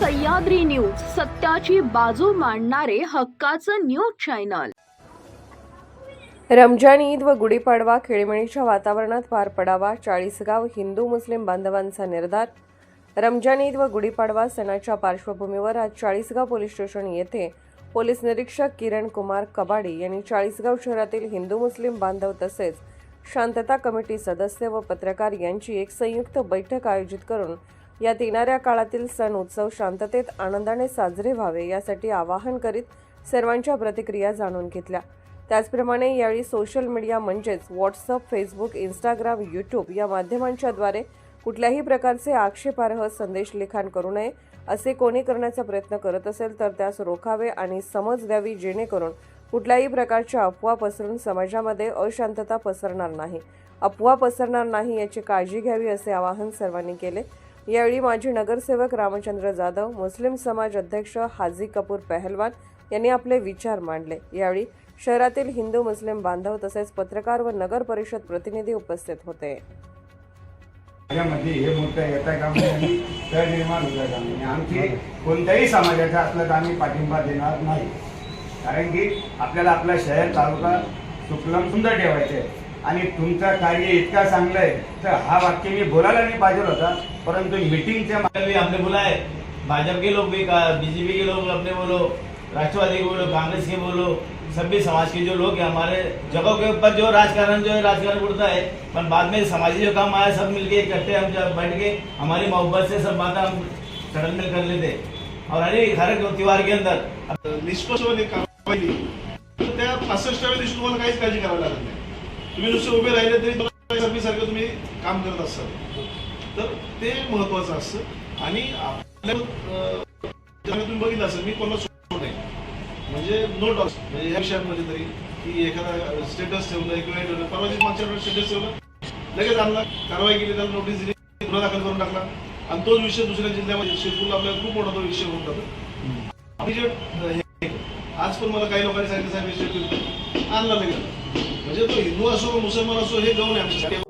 Sahyadri news सत्याची बाजू मांडणारे हक्काचं न्यूज चॅनल. रमजान ईद व गुढीपाडवा खेळीमेळीच्या वातावरणात पार पडावा चाळीसगाव हिंदू मुस्लिम बांधवांचा निर्धार. रमजान ईद व गुढीपाडवा सणाच्या पार्श्वभूमीवर आज चाळीसगाव पोलीस स्टेशन येथे पोलीस निरीक्षक किरण कुमार कबाडी यांनी चाळीसगाव शहरातील हिंदू मुस्लिम बांधव तसेच शांतता कमिटी सदस्य व पत्रकार यांची एक संयुक्त बैठक आयोजित करून यात येणाऱ्या काळातील सण उत्सव शांततेत आनंदाने साजरे व्हावे यासाठी आवाहन करीत सर्वांच्या प्रतिक्रिया जाणून घेतल्या. त्याचप्रमाणे यावेळी सोशल मीडिया म्हणजेच व्हॉट्सअप फेसबुक इंस्टाग्राम यूट्यूब या माध्यमांच्याद्वारे कुठल्याही प्रकारचे आक्षेपार्ह संदेश लिखाण करू नये असे कोणी करण्याचा प्रयत्न करत असेल तर त्यास रोखावे आणि समज द्यावी जेणेकरून कुठल्याही प्रकारच्या अफवा पसरून समाजामध्ये अशांतता पसरणार नाही. अफवा पसरणार नाही याची काळजी घ्यावी असे आवाहन सर्वांनी केले. यावेळी माजी नगरसेवक रामचंद्र जाधव मुस्लिम समाज अध्यक्ष हाजी कपूर पहलवान यांनी आपले विचार मांडले. यावेळी शहरातील हिंदू मुस्लिम बांधव तसेच पत्रकार व नगर परिषद प्रतिनिधी उपस्थित होते. माझ्यामध्ये हे मुद्दा येता कामा नये आणि तळ निर्माण होता का म्हणजे आमची कोणत्याही समाजाचा असलं तर आम्ही पाठिंबा देणार नाही. कारण की आपल्याला आपला शहर तालुका सुकलम सुंदर ठेवायचं आहे आणि तुमचं कार्य इतका चांगलं आहे तर हा वाक्य मी बोलायला नाही पाहिजे होता. परंतु मीटिंगच्या कल भी हमने बुलाए भाजपा के लोग भी बीजेपी के लोग अपने बोलो राष्ट्रवादी के बोलो कांग्रेस के बोलो सभी समाज के जो लोग हैं हमारे जगहों के ऊपर जो राजकारण, जो है राजकारण उड़ता है पर बाद में समाजी जो काम आया, सब मिलके इकट्ठे हम जब बैठ के हमारी मोहब्बत से सब बातें हम सडन में कर लेते। और अरे, हर त्योहार के अंदर। निष्पक्षपणे कारवाई तर त्या पासष्टाव्या दिवशी उभे राहिले तरी तुम्हाला सारखं तुम्ही काम करत असाल तर ते महत्वाचं असतं. आणि आपल्या तुम्ही बघितलं असेल मी कोणाला सोडत नाही. म्हणजे नो डाऊट म्हणजे या विषयांमध्ये तरी की एखादा स्टेटस ठेवलं किंवा हे ठेवलं परवाची मागच्या स्टेटस ठेवलं लगेच आणला कारवाई केली त्याला नोटीस दिली गुन्हा दाखल करून टाकला. आणि तोच विषय दुसऱ्या जिल्ह्यामध्ये शिरपूरला आपल्याला खूप मोठा तो विषय होऊन जातो. जे हे आज पण मला काही लोकांनी सांगितलं साहेब आणला लगेच म्हणजे तो हिंदू असो मुसलमान असो हे गौण आहे आमच्यासाठी.